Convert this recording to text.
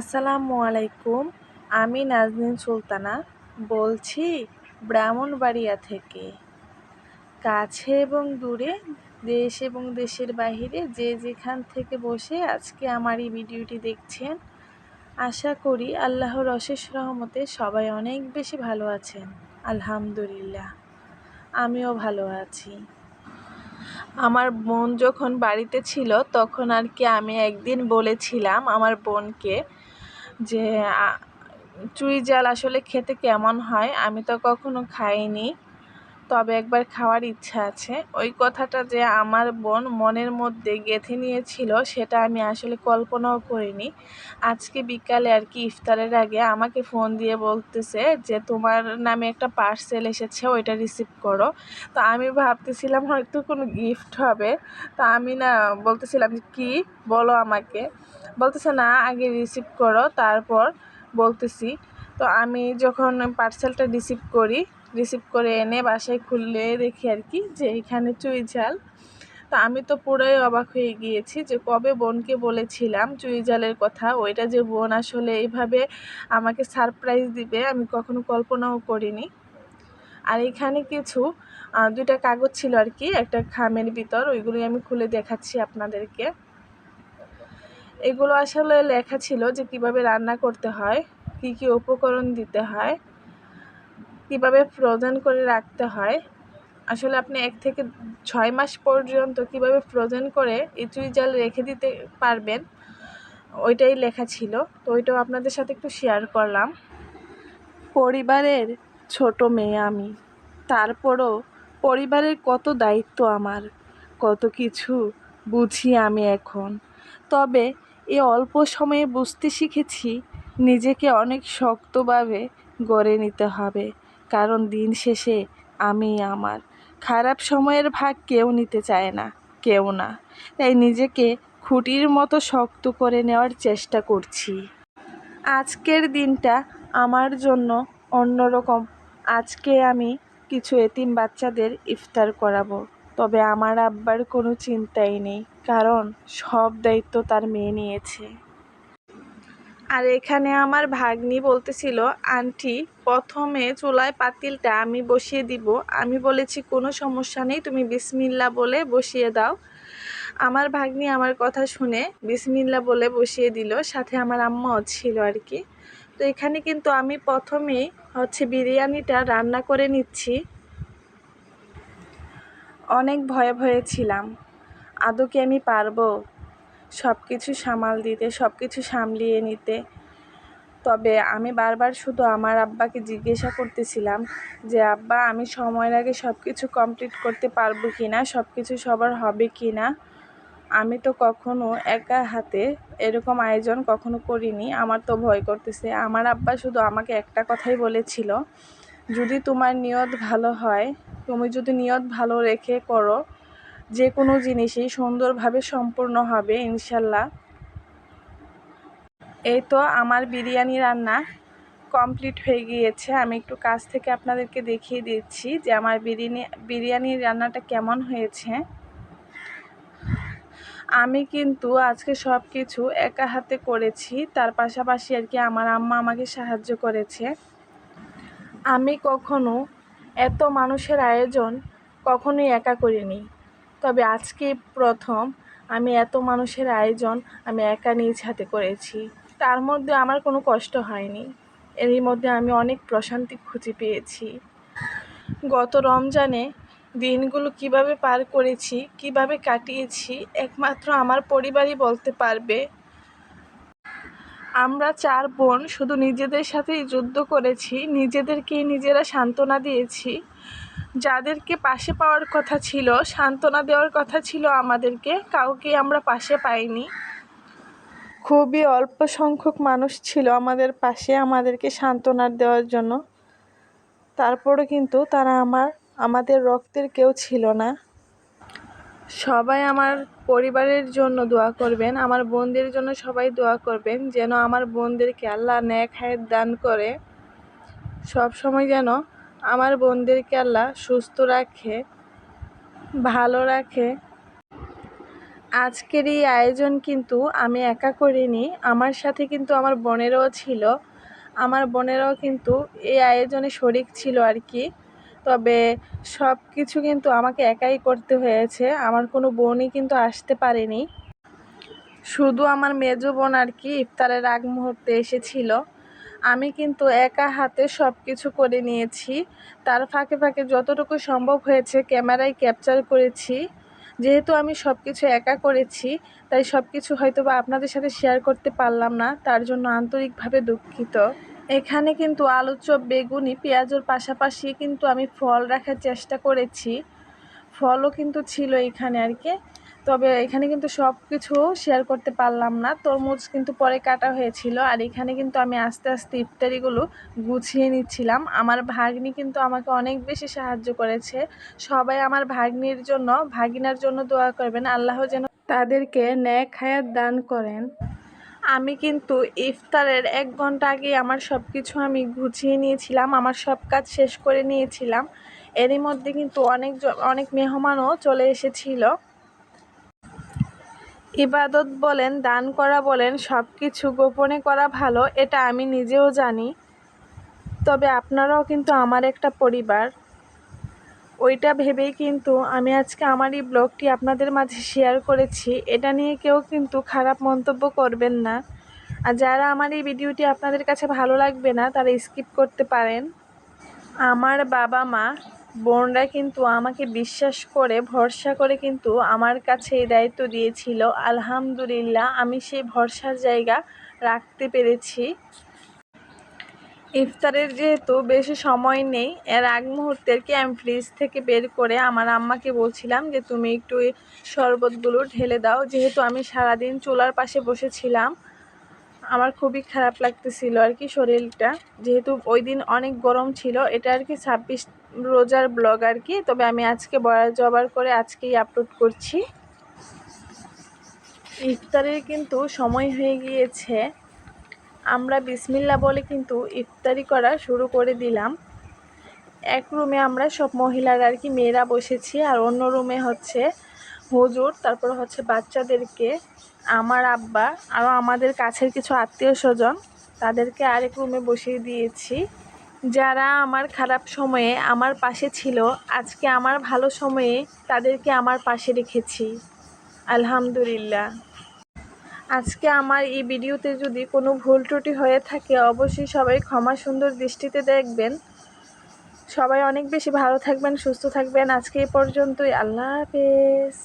আসসালামু আলাইকুম, আমি নাজনীন সুলতানা বলছি ব্রাহ্মণবাড়িয়া থেকে। কাছে এবং দূরে, দেশ এবং দেশের বাহিরে যে যেখান থেকে বসে আজকে আমার এই ভিডিওটি দেখছেন, আশা করি আল্লাহর অশেষ রহমতে সবাই অনেক বেশি ভালো আছেন। আলহামদুলিল্লাহ, আমিও ভালো আছি। আমার বোন যখন বাড়িতে ছিল, তখন আর কি আমি একদিন বলেছিলাম আমার বোনকে যে চুই জাল আসলে খেতে কেমন হয়, আমি তো কখনো খাইনি। তবে একবার খাওয়ার ইচ্ছা আছে। ওই কথাটা যে আমার বোন মনের মধ্যে গেঁথে নিয়েছিল, সেটা আমি আসলে কল্পনাও করিনি। আজকে বিকালে আর কি ইফতারের আগে আমাকে ফোন দিয়ে বলতেছে যে, তোমার নামে একটা পার্সেল এসেছে, ওইটা রিসিভ করো। তো আমি ভাবতেছিলাম হয়তো কোনো গিফট হবে। তো আমি না বলতেছিলাম কি? বলো আমাকে। বলতেছে, না, আগে রিসিভ করো, তারপর বলতেছি। তো আমি যখন পার্সেলটা রিসিভ করি রিসিভ করে এনে বাসায় খুললে দেখি আর কি যে এখানে চুই ঝাল। তো আমি তো পুরোই অবাক হয়ে গিয়েছি যে কবে বোনকে বলেছিলাম চুই ঝালের কথা, ওইটা যে বোন আসলে এইভাবে আমাকে সারপ্রাইজ দিবে, আমি কখনো কল্পনাও করিনি। আর এখানে কিছু দুইটা কাগজ ছিল আর কি, একটা খামের ভিতর, ওইগুলোই আমি খুলে দেখাচ্ছি আপনাদেরকে। এগুলো আসলে লেখা ছিল যে কীভাবে রান্না করতে হয়, কি কি উপকরণ দিতে হয়, কীভাবে ফ্রোজেন করে রাখতে হয়। আসলে আপনি এক থেকে ছয় মাস পর্যন্ত কীভাবে ফ্রোজেন করে এই চুই জাল রেখে দিতে পারবেন, ওইটাই লেখা ছিল। তো ওইটাও আপনাদের সাথে একটু শেয়ার করলাম। পরিবারের ছোট মেয়ে আমি, তারপরও পরিবারের কত দায়িত্ব আমার, কত কিছু বুঝি আমি এখন। তবে এ অল্প সময়ে বুঝতে শিখেছি, নিজেকে অনেক শক্তভাবে গড়ে নিতে হবে। কারণ দিন শেষে আমি আমার। খারাপ সময়ের ভাগ কেউ নিতে চায় না, কেউ না। তাই নিজেকে খুঁটির মতো শক্ত করে নেওয়ার চেষ্টা করছি। আজকের দিনটা আমার জন্য অন্যরকম। আজকে আমি কিছু এতিম বাচ্চাদের ইফতার করাবো। তবে আমার আব্বার কোনো চিন্তাই নেই, কারণ সব দায়িত্ব তার মেয়ে নিয়েছে। আর এখানে আমার ভাগ্নি বলতেছিল, আন্টি, প্রথমে চুলায় পাতিলটা আমি বসিয়ে দিব। আমি বলেছি, কোনো সমস্যা নেই, তুমি বিসমিল্লা বলে বসিয়ে দাও। আমার ভাগ্নি আমার কথা শুনে বিসমিল্লা বলে বসিয়ে দিল, সাথে আমার আম্মাও ছিল আর কি। তো এখানে কিন্তু আমি প্রথমেই হচ্ছে বিরিয়ানিটা রান্না করে নিচ্ছি। অনেক ভয়ে ভয়ে ছিলাম। আদৌ কি আমি পারব সব কিছু সামাল দিতে সব কিছু সামলিয়ে নিতে? তবে আমি বারবার শুধু আমার আব্বাকে জিজ্ঞাসা করতেছিলাম যে, আব্বা, আমি সময়ের আগে সব কিছু কমপ্লিট করতে পারব কি না সব কিছু সবার হবে কি না আমি তো কখনো একা হাতে এরকম আয়োজন কখনো করিনি। আমার তো ভয় করতেছে। আমার আব্বা শুধু আমাকে একটা কথাই বলেছিল, যদি তোমার নিয়ত ভালো হয় তুমি যদি নিয়ত ভালো রেখে করো, যে কোনো জিনিসই সুন্দরভাবে সম্পূর্ণ হবে, ইনশাল্লাহ। এই তো আমার বিরিয়ানি রান্না কমপ্লিট হয়ে গিয়েছে। আমি একটু কাছ থেকে আপনাদেরকে দেখিয়ে দিচ্ছি যে আমার বিরিয়ানি বিরিয়ানির রান্নাটা কেমন হয়েছে। আমি কিন্তু আজকে সব কিছু একা হাতে করেছি, তার পাশাপাশি আর কি আমার আম্মা আমাকে সাহায্য করেছে। আমি কখনো এত মানুষের আয়োজন কখনোই একা করিনি। তবে আজকে প্রথম আমি এত মানুষের আয়োজন আমি একা নিজ হাতে করেছি। তার মধ্যে আমার কোনো কষ্ট হয়নি। এরই মধ্যে আমি অনেক প্রশান্তি খুঁজে পেয়েছি। গত রমজানে দিনগুলো কীভাবে পার করেছি, কীভাবে কাটিয়েছি, একমাত্র আমার পরিবারই বলতে পারবে আমরা চার বোন শুধু নিজেদের সাথেই যুদ্ধ করেছি নিজেদেরকেই নিজেরা সান্ত্বনা দিয়েছি। যাদেরকে পাশে পাওয়ার কথা ছিল, সান্ত্বনা দেওয়ার কথা ছিল আমাদেরকে, কাউকে আমরা পাশে পাইনি। খুবই অল্প সংখ্যক মানুষ ছিল আমাদের পাশে আমাদেরকে সান্ত্বনা দেওয়ার জন্য। তারপরে কিন্তু তারা আমার, আমাদের রক্তের কেউ ছিল না। সবাই আমার পরিবারের জন্য দোয়া করবেন, আমার বোনদের জন্য সবাই দোয়া করবেন, যেন আমার বোনদেরকে আল্লাহ ন্যাক হায়াত দান করে। সব সময় যেন আমার বোনদেরকে আল্লাহ সুস্থ রাখে, ভালো রাখে। আজকের এই আয়োজন কিন্তু আমি একা করিনি, আমার সাথে কিন্তু আমার বোনেরও ছিল। আমার বোনেরাও কিন্তু এই আয়োজনে শরিক ছিল আর কি। তবে সব কিছু কিন্তু আমাকে একাই করতে হয়েছে। আমার কোনো বোনই কিন্তু আসতে পারেনি। শুধু আমার মেজ বোন আর কি ইফতারের আগ মুহূর্তে এসেছিল। আমি কিন্তু একা হাতে সব কিছু করে নিয়েছি। তার ফাঁকে ফাঁকে যতটুকু সম্ভব হয়েছে ক্যামেরায় ক্যাপচার করেছি। যেহেতু আমি সব কিছু একা করেছি, তাই সব কিছু হয়তো বা আপনাদের সাথে শেয়ার করতে পারলাম না, তার জন্য আন্তরিকভাবে দুঃখিত। এখানে কিন্তু আলু চপ, বেগুনি, পেঁয়াজের পাশাপাশি কিন্তু আমি ফল রাখার চেষ্টা করেছি। ফলও কিন্তু ছিল এখানে আর কি। তবে এখানে কিন্তু সব কিছু শেয়ার করতে পারলাম না। তরমুজ কিন্তু পরে কাটা হয়েছিল আর এখানে কিন্তু আমি আস্তে আস্তে ইফতারিগুলো গুছিয়ে নিচ্ছিলাম। আমার ভাগ্নি কিন্তু আমাকে অনেক বেশি সাহায্য করেছে। সবাই আমার ভাগ্নির জন্য, ভাগিনার জন্য দোয়া করবেন। আল্লাহ যেন তাদেরকে ন্যাক হায়াত দান করেন। আমি কিন্তু ইফতারের এক ঘণ্টা আগে আমার সব কিছু আমি গুছিয়ে নিয়েছিলাম, আমার সব কাজ শেষ করে নিয়েছিলাম। এরই মধ্যে কিন্তু অনেক অনেক মেহমানও চলে এসেছিল। ইবাদত বলেন, দান করা বলেন সব কিছু গোপনে করা ভালো, এটা আমি নিজেও জানি। তবে আপনারাও কিন্তু আমার একটা পরিবার। ওইটা ভেবেই কিন্তু আমি আজকে আমার এই ব্লগটি আপনাদের মাঝে শেয়ার করেছি। এটা নিয়ে কেউ কিন্তু খারাপ মন্তব্য করবেন না। আর যারা আমার এই ভিডিওটি আপনাদের কাছে ভালো লাগবে না, তারা স্কিপ করতে পারেন। আমার বাবা মা, বোনরা কিন্তু আমাকে বিশ্বাস করে, ভরসা করে কিন্তু আমার কাছে এই দায়িত্ব দিয়েছিল। আলহামদুলিল্লাহ, আমি সেই ভরসার জায়গা রাখতে পেরেছি। ইফতারের যেহেতু বেশি সময় নেই, এর আগ মুহূর্তের কি আমি ফ্রিজ থেকে বের করে আমার আম্মাকে বলছিলাম যে, তুমি একটু শরবতগুলো ঢেলে দাও। যেহেতু আমি সারাদিন চুলার পাশে বসেছিলাম, আমার খুবই খারাপ লাগতেছিল আর কি শরীরটা। যেহেতু ওই দিন অনেক গরম ছিল, এটা আর কি ছাব্বিশ রোজার ব্লগ আর কি, তবে আমি আজকে বয়া জবার করে আজকেই আপলোড করছি। ইফতারের কিন্তু সময় হয়ে গিয়েছে। আমরা বিসমিল্লা বলে কিন্তু ইফতারি করা শুরু করে দিলাম। এক রুমে আমরা সব মহিলারা আর কি, মেয়েরা বসেছি আর অন্য রুমে হচ্ছে হুজুর, তারপর হচ্ছে বাচ্চাদেরকে, আমার আব্বা আরও আমাদের কাছের কিছু আত্মীয় স্বজন, তাদেরকে আরেক রুমে বসিয়ে দিয়েছি। যারা আমার খারাপ সময়ে আমার পাশে ছিল, আজকে আমার ভালো সময়ে তাদেরকে আমার পাশে রেখেছি। আলহামদুলিল্লাহ। আজকে আমার এই ভিডিওতে যদি কোনো ভুল ত্রুটি হয়ে থাকে, অবশ্যই সবাই ক্ষমা সুন্দর দৃষ্টিতে দেখবেন। সবাই অনেক বেশি ভালো থাকবেন, সুস্থ থাকবেন। আজকে এই পর্যন্তই। আল্লাহ হাফেজ।